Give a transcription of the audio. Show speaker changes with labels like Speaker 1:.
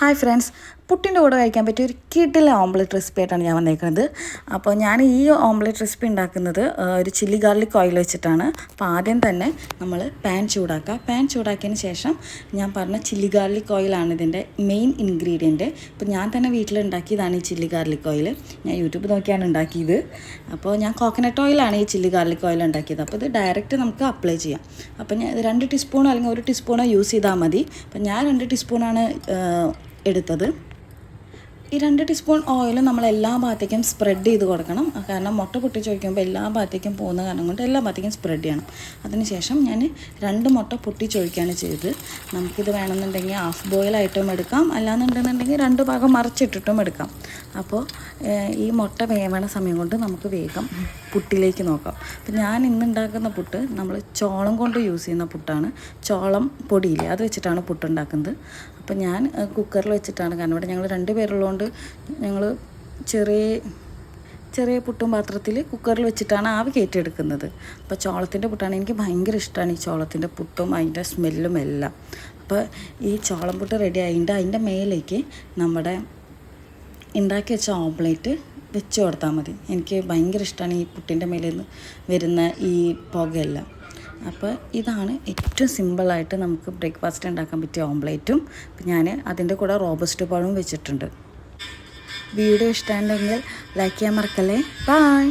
Speaker 1: Hi friends പുട്ടിന്റെ കൂടെ കഴിക്കാൻ പറ്റിയ ഒരു കിടില ഓംലെറ്റ് റെസിപ്പി ആയിട്ടാണ് ഞാൻ വന്നേക്കുന്നത്. അപ്പോൾ ഞാൻ ഈ ഓംലെറ്റ് റെസിപ്പി ഉണ്ടാക്കുന്നത് ഒരു ചില്ലി ഗാർലിക് ഓയിൽ വെച്ചിട്ടാണ്. അപ്പോൾ ആദ്യം തന്നെ നമ്മൾ പാൻ ചൂടാക്കുക. പാൻ ചൂടാക്കിയതിന് ശേഷം ഞാൻ പറഞ്ഞ ചില്ലി ഗാർലിക് ഓയിലാണ് ഇതിന്റെ മെയിൻ ഇൻഗ്രീഡിയന്റ് അപ്പോൾ ഞാൻ തന്നെ വീട്ടിലുണ്ടാക്കിയതാണ് ഈ ചില്ലി ഗാർലിക് ഓയിൽ ഞാൻ യൂട്യൂബ് നോക്കിയാണ് ഉണ്ടാക്കിയത്. അപ്പോൾ ഞാൻ കോക്കനട്ട് ഓയിലാണ് ഈ ചില്ലി ഗാർലിക് ഓയിൽ ഉണ്ടാക്കിയത്. അപ്പോൾ ഇത് ഡയറക്റ്റ് നമുക്ക് അപ്ലൈ ചെയ്യാം. അപ്പോൾ ഞാൻ രണ്ട് ടീസ്പൂണോ അല്ലെങ്കിൽ ഒരു ടീസ്പൂണോ യൂസ് ചെയ്താൽ മതി. അപ്പോൾ ഞാൻ രണ്ട് ടീസ്പൂണാണ് എടുത്തത്. ഈ രണ്ട് ടീസ്പൂൺ ഓയിൽ നമ്മൾ എല്ലാ ഭാഗത്തേക്കും സ്പ്രെഡ് ചെയ്ത് കൊടുക്കണം. കാരണം മുട്ട പൊട്ടിച്ച് ഒഴിക്കുമ്പോൾ എല്ലാ ഭാഗത്തേക്കും പോകുന്ന കാരണം കൊണ്ട് എല്ലാ ഭാഗത്തേക്കും സ്പ്രെഡ് ചെയ്യണം. അതിനുശേഷം ഞാൻ രണ്ട് മുട്ട പൊട്ടിച്ചൊഴിക്കുകയാണ് ചെയ്തത്. നമുക്കിത് വേണമെന്നുണ്ടെങ്കിൽ ഹാഫ് ബോയിലായിട്ടും എടുക്കാം. അല്ലാന്നുണ്ടെന്നുണ്ടെങ്കിൽ രണ്ട് ഭാഗം മറിച്ചിട്ടിട്ടും എടുക്കാം. അപ്പോൾ ഈ മുട്ട വേവണ സമയം കൊണ്ട് നമുക്ക് വേഗം പുട്ടിലേക്ക് നോക്കാം. അപ്പം ഞാൻ ഇന്ന് ഉണ്ടാക്കുന്ന പുട്ട് നമ്മൾ ചോളം കൊണ്ട് യൂസ് ചെയ്യുന്ന പുട്ടാണ്. ചോളം പൊടിയില്ലേ? അത് വെച്ചിട്ടാണ് പുട്ട് ഉണ്ടാക്കുന്നത്. അപ്പോൾ ഞാൻ കുക്കറിൽ വെച്ചിട്ടാണ്. കാരണം ഇവിടെ ഞങ്ങൾ രണ്ട് പേരുള്ളതുകൊണ്ട് ഞങ്ങൾ ചെറിയ ചെറിയ പുട്ടും പാത്രത്തിൽ കുക്കറിൽ വെച്ചിട്ടാണ് ആവി കയറ്റിയെടുക്കുന്നത്. അപ്പോൾ ചോളത്തിന്റെ പുട്ടാണ് എനിക്ക് ഭയങ്കര ഇഷ്ടമാണ് ഈ ചോളത്തിന്റെ പുട്ടും അതിന്റെ സ്മെല്ലും എല്ലാം. അപ്പോൾ ഈ ചോളം പുട്ട് റെഡി ആയിട്ട് അതിന്റെ മേലേക്ക് നമ്മുടെ ഉണ്ടാക്കി വെച്ച ഓംപ്ലേറ്റ് വെച്ച് കൊടുത്താൽ മതി. എനിക്ക് ഭയങ്കര ഇഷ്ടമാണ് ഈ പുട്ടിന്റെ മേലിൽ നിന്ന് വരുന്ന ഈ പുകയെല്ലാം. അപ്പോൾ ഇതാണ് ഏറ്റവും സിമ്പിളായിട്ട് നമുക്ക് ബ്രേക്ക്ഫാസ്റ്റ് ഉണ്ടാക്കാൻ പറ്റിയ ഓംപ്ലേറ്റും ഞാൻ അതിന്റെ കൂടെ റോബസ്റ്റ് പഴവും വെച്ചിട്ടുണ്ട്. വീഡിയോ ഇഷ്ടമുണ്ടെങ്കിൽ ലൈക്ക് ചെയ്യാൻ മറക്കല്ലേ. ബായ്